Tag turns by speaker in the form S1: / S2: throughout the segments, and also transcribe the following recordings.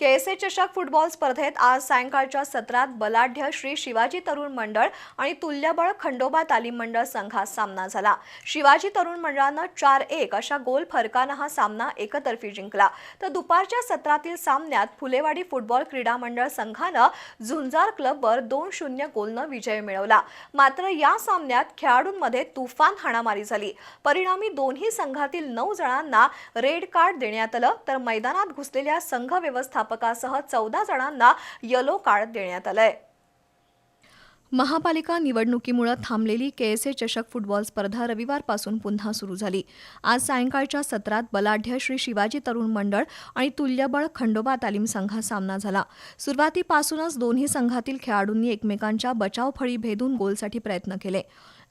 S1: KSA चषक football स्पर्धेत आज सायंकाळच्या सत्रात बलाढ्य श्री शिवाजी तरुण मंडळ आणि तुल्यबळ खंडोबा तालीम मंडळ संघात सामना झाला. शिवाजी तरुण मंडळानं चार एक अशा गोल फरकानं हा सामना एकतर्फी जिंकला. तर दुपारच्या सत्रातील सामन्यात फुलेवाडी फुटबॉल क्रीडा मंडळ संघानं झुंजार क्लबवर दोन शून्य गोलनं विजय मिळवला. मात्र या सामन्यात खेळाडूंमध्ये तुफान हाणामारी झाली. परिणामी दोन्ही संघातील नऊ जणांना रेड कार्ड देण्यात आलं. तर मैदानात घुसलेल्या संघ व्यवस्थापकासह चौदा जणांना येलो कार्ड देण्यात आलंय. महापालिका निवडणुकीमुळे थांबलेली केएसए चषक फुटबॉल स्पर्धा रविवारपासून पुन्हा सुरू झाली. आज सायंकाळच्या सत्रात बलाढ्य श्री शिवाजी तरुण मंडळ आणि तुल्यबळ खंडोबा तालीम संघात सामना झाला. सुरुवातीपासूनच दोन्ही संघातील खेळाडूंनी एकमेकांच्या बचावफळी भेदून गोलसाठी प्रयत्न केले.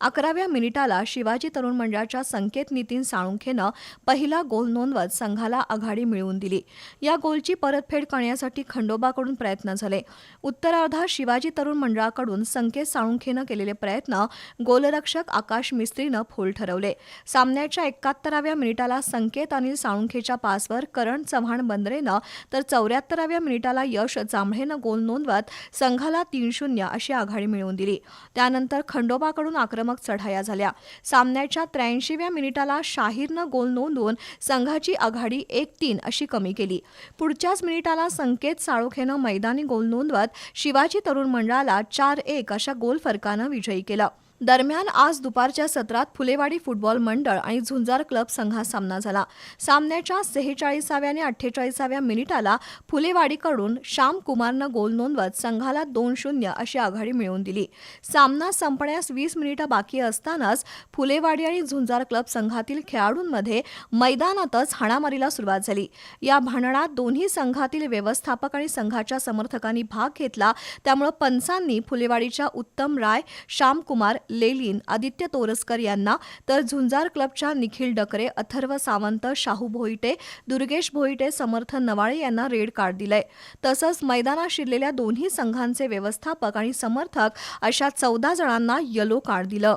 S1: अकराव्या मिनिटाला शिवाजी तरुण मंडळाच्या संकेत नितीन साळुंखेनं पहिला गोल नोंदवत संघाला आघाडी मिळवून दिली. या गोलची परतफेड करण्यासाठी खंडोबाकडून प्रयत्न झाले. उत्तरार्धात शिवाजी तरुण मंडळाकडून संकेत साळुंखेनं केलेले प्रयत्न गोलरक्षक आकाश मिस्त्रीनं फोल ठरवले. सामन्याच्या एकाहत्तराव्या मिनिटाला संकेत अनिल साळुंखेच्या पासवर करण चव्हाण बंदरेनं तर चौऱ्याहत्तराव्या मिनिटाला यश जांभळेनं गोल नोंदवत संघाला तीन शून्य अशी आघाडी मिळवून दिली. त्यानंतर खंडोबाकडून आक्रमक चढाया झाल्या. सामन्याच्या त्र्याऐंशीव्या मिनिटाला शाहीरनं गोल नोंदवून संघाची आघाडी एक तीन अशी कमी केली. पुढच्याच मिनिटाला संकेत साळोखेनं मैदानी गोल नोंदवत शिवाजी तरुण मंडळाला चार एक अशा गोल फरकानं विजयी केलं. दरम्यान आज दुपारच्या सत्रात फुलेवाडी फुटबॉल मंडळ आणि झुंजार क्लब संघात सामना झाला. सामन्याच्या सेहेचाळीसाव्या आणि अठ्ठेचाळीसाव्या मिनिटाला फुलेवाडीकडून श्याम कुमारनं गोल नोंदवत संघाला दोन शून्य अशी आघाडी मिळवून दिली. सामना संपण्यास वीस मिनिटं बाकी असतानाच फुलेवाडी आणि झुंजार क्लब संघातील खेळाडूंमध्ये मैदानातच हाणामारीला सुरुवात झाली. या भांडणात दोन्ही संघातील व्यवस्थापक आणि संघाच्या समर्थकांनी भाग घेतला. त्यामुळे पंचांनी फुलेवाडीच्या उत्तम राय श्यामकुमार लेलिन आदित्य तोरसकर यांना तर झुंजार क्लबच्या निखिल डकरे अथर्व सावंत शाहू भोईटे दुर्गेश भोईटे समर्थ नवाळे यांना रेड कार्ड दिलंय. तसंच मैदानात शिरलेल्या दोन्ही संघांचे व्यवस्थापक आणि समर्थक अशा चौदा जणांना येलो कार्ड दिलं.